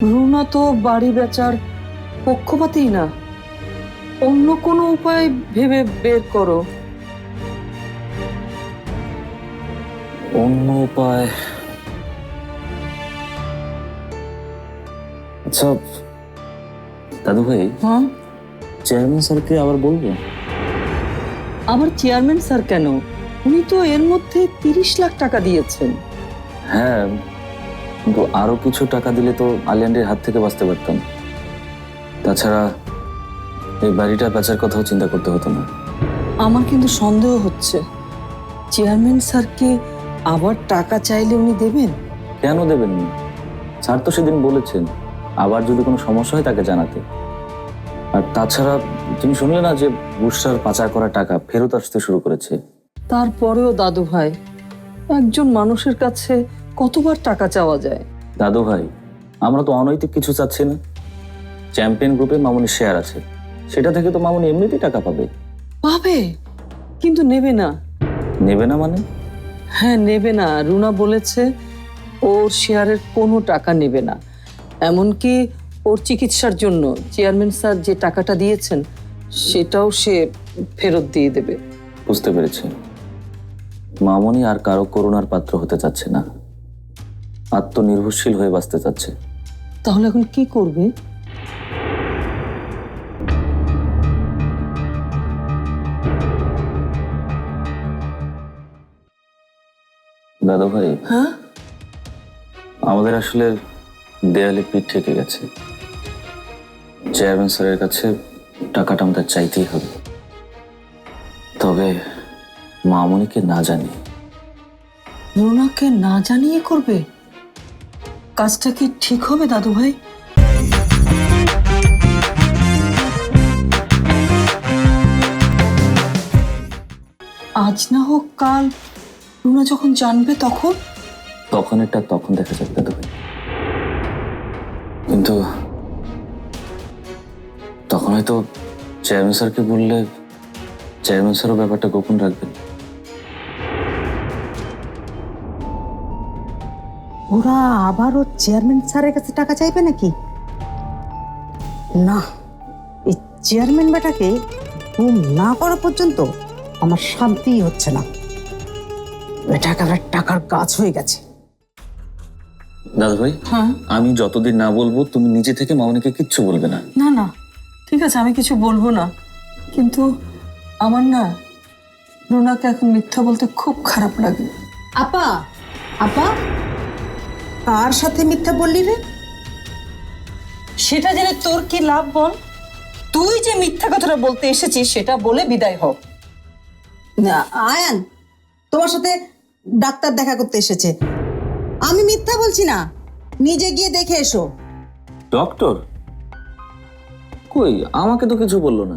রুনা তো বাড়ি বেচার পক্ষপাতই না। অন্য কোনো উপায় ভেবে বের করো। অন্য উপায়? আচ্ছা দাদু ভাই হ্যাঁ চেয়ারম্যান স্যারকে আবার বলব? আবার চেয়ারম্যান স্যার কেন? উনি তো এর মধ্যে তিরিশ লাখ টাকা দিয়েছেন। হ্যাঁ কিন্তু আরও কিছু টাকা দিলে তো আলিয়ান্ডের হাত থেকে বাঁচতে পারতাম। তাছাড়া এই বাড়িটা বেচার কথাও চিন্তা করতে হতো না। আমার কিন্তু সন্দেহ হচ্ছে চেয়ারম্যান স্যারকে আবার টাকা চাইলে উনি দেবেন? কেন দেবেন না স্যার তো সেদিন বলেছেন আবার যদি কোনো সমস্যা হয় তাকে জানাতে। আর তাছাড়া তুমি শুনলে না যে বুসার পাচার করা টাকা ফেরত আসতে শুরু করেছে? তারপরেও দাদু ভাই একজন মানুষের কাছে কতবার টাকা চাওয়া যায়? দাদু ভাই আমরা তো অনৈতিক কিছু চাচ্ছি না। চ্যাম্পিয়ন গ্রুপে মামুনির শেয়ার আছে। সেটা থেকে তো মামুনি এমনিতেই টাকা পাবে। পাবে? কিন্তু নেবে না। নেবে না মানে? হ্যাঁ নেবে না। রুনা বলেছে ওর শেয়ারের কোনো টাকা নেবে না। এমনকি ওর চিকিৎসার জন্য চেয়ারম্যান স্যার যে টাকাটা দিয়েছেন সেটাও সে ফেরত দিয়ে দেবে। বুঝতে পেরেছি। মামুনি আর কারও করুণার পাত্র হতে চাচ্ছে না। আত্মনির্ভরশীল হয়ে বাঁচতে চাচ্ছে। তাহলে এখন কি করবে? দাদু ভাই হ্যাঁ? আমাদের আসলে দেয়ালে পিঠ ঠেকে গেছে। চেয়ারম্যান স্যারের কাছে টাকাটা আমাদের চাইতেই হবে। তবে মামুনিকে না জানি রুনাকে না জানিয়ে করবে? কাজটা কি ঠিক হবে, দাদু ভাই? আজ না হোক কাল রুনা যখন জানবে তখন? তখন এটা তখন দেখা যাবে দাদু ভাই। কিন্তু তখন হয়তো চেয়ারম্যান স্যারকে বললে চেয়ারম্যান স্যারও ব্যাপারটা গোপন রাখবেন। ওরা আবারও চেয়ারম্যান স্যারের কাছে টাকা চাইবে নাকি? না এই চেয়ারম্যান বেটাকে ঘুম না করা পর্যন্ত আমার শান্তিই হচ্ছে না। এটা একেবারে টাকার গাছ হয়ে গেছে। দাদু ভাই হ্যাঁ? আমি যতদিন না বলব তুমি নিজে থেকে মামনিকে কিচ্ছু বলবে না। না না ঠিক আছে আমি কিছু বলব না। কিন্তু আমার না রুনাকে এখন মিথ্যা বলতে খুব খারাপ লাগে। আপা আপা কার সাথে মিথ্যা বললি রে? সেটা জেনে তোর কি লাভ বল? তুই যে মিথ্যা কথাটা বলতে এসেছিস সেটা বলে বিদায় হোক না, আয়ান তোমার সাথে ডাক্তার দেখা করতে এসেছে। আমি মিথ্যা বলছি না। নিজে গিয়ে দেখে এসো। ডক্টর? কই আমাকে তো কিছু বলল না।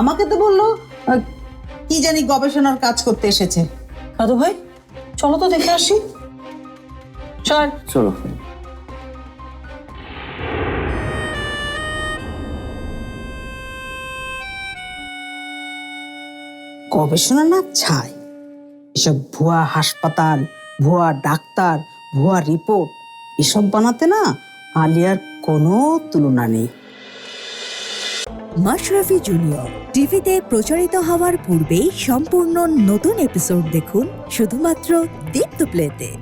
আমাকে তো বলল কি জানি গবেষণার কাজ করতে এসেছে। দাদু ভাই চলো তো দেখে আসি। চল। চলো। গবেষণা না ছাই? এসব ভুয়া হাসপাতাল ভুয়া ডাক্তার ভুয়া রিপোর্ট এসব বানাতে না আলিয়ার কোনো তুলনা নেই। মাশরাফি জুনিয়র টিভিতে প্রচারিত হওয়ার পূর্বেই সম্পূর্ণ নতুন এপিসোড দেখুন শুধুমাত্র দীপ্ত প্লেতে।